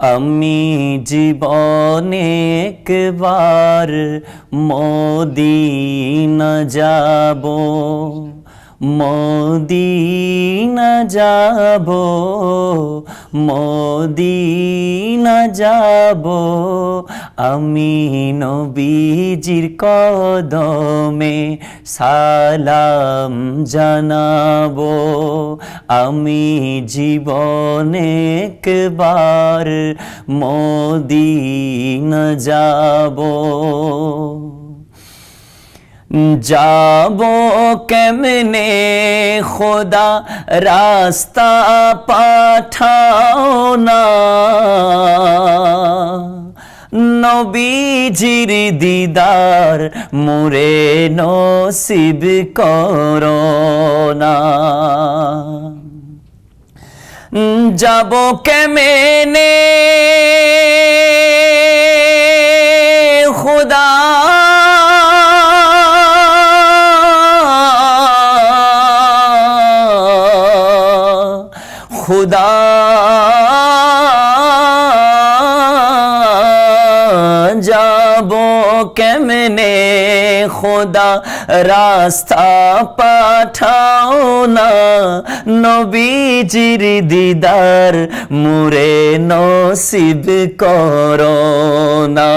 আমি জীবনে একবার মদিনা যাব মদিনা যাব মদিনা যাব। আমি নবীজির কদমে সালাম জানাব। আমি জীবনে একবার মদিনা যাব। যাব কেমনে খোদা রাস্তা পাঠাও না। নবীজির দিদার মুরে নসিব করোনা যাব কেমেনে? খুদা। খুদা খোদা রাস্তা পাঠাও না নবীজির দিদার, মুরে নসিব করোনা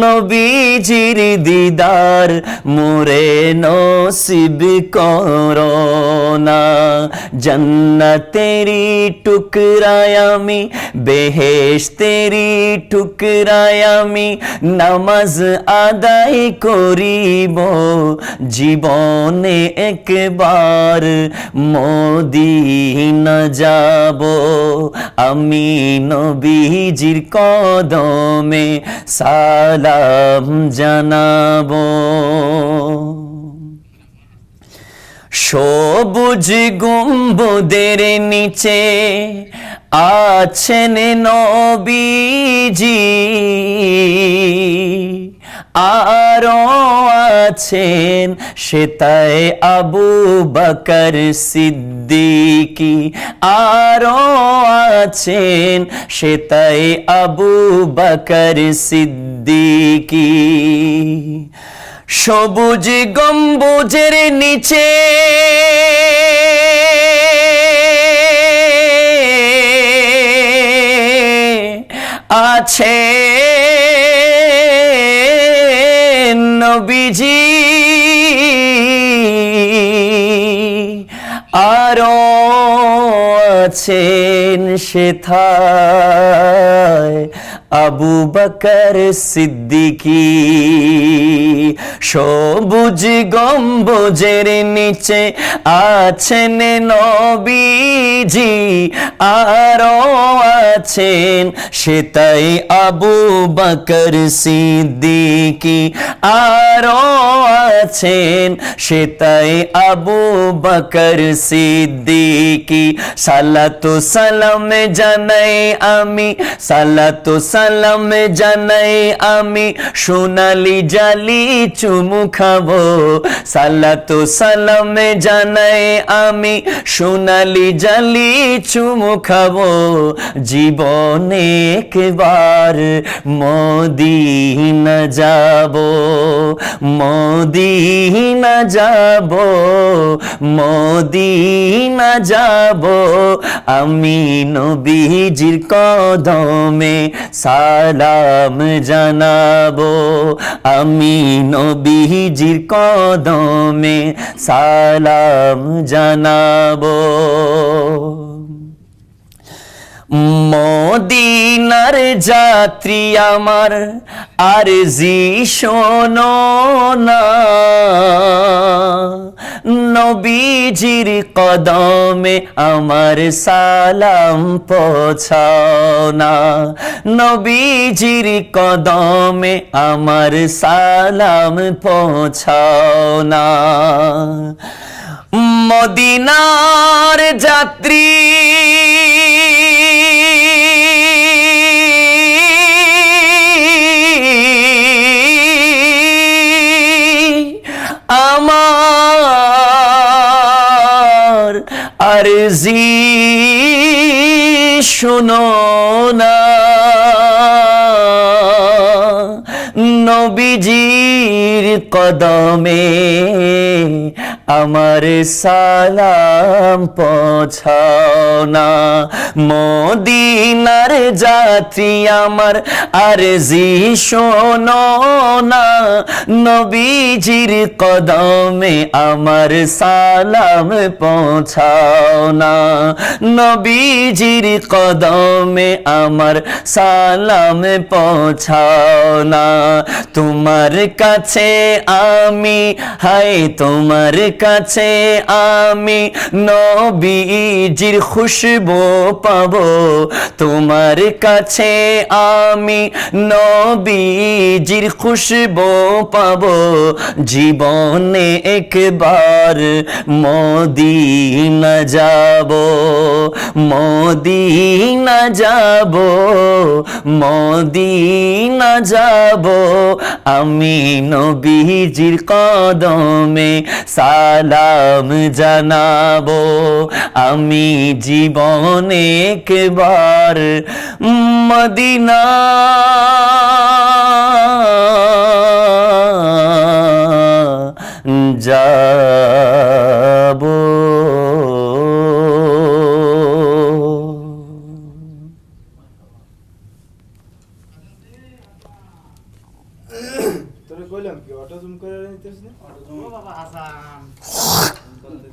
নবীজির দিদার, মুরে নসিব করোনা জন্নতেরি টুকরায় আমি বেহেশতেরি টুকরায় আমি, নামাজ আদায় করিব জীবনে একবার মদিনা যাব। আমি নবীজির কদমে সালাম জানাব। সবুজ গম্বুদের নিচে আছেন নবীজি। আরও আছেন সেতায় আবু বকর সিদ্দিকি আরও আছেন সেতায় আবু বকর সিদ্দিকি। সবুজ গম্বুজের নিচে আছে আরও আছেন সেথায় আবু বকর সিদ্দিকি। সবুজ গম্বুজের নিচে আছেন নবীজি, আরও আছেন সেটাই আবু বকর সিদ্দিকি। আরও আছেন সেটাই আবু বকর সিদ্দিকি। সালাতু সালাম জানাই আমি, সালাতু সালাম জানাই আমি সোনালি জালি চুমু খাব। সালাতু সালাম জানাই আমি সোনালি জালি চুমু খাব। জীবনে একবার মদিনা যাব মদিনা যাব মদিনা যাব। আমি নবীজির কদমে সালাম জানাব আমি নবীজির কদমে সালাম জানাব। মদিনার যাত্রী আমার আর জি শোনো না। নবীজির কদমে আমার সালাম পৌঁছাও না। নবীজির কদমে আমার সালাম পৌঁছাও না। মদিনার যাত্রী আরজি শুনো না। নবীজির কদমে আমার সালাম পৌঁছাও না। মদিনার যাত্রী আমার, আর জি, শোনো না। নবীজির কদমে আমার সালাম পৌঁছাও না। নবীজির কদমে আমার সালাম পৌঁছাও না। তোমার কাছে আমি হাই তোমার কাছে আমি নবীজির খুশবু পাবো। তোমার কাছে আমি নবীজির খুশবু পাবো। জীবনে একবার মদিনা যাব মদিনা যাব মদিনা যাব। আমি নবীজির কদমে সালাম জানাব। আমি জীবনে একবার মদিনা। যাব।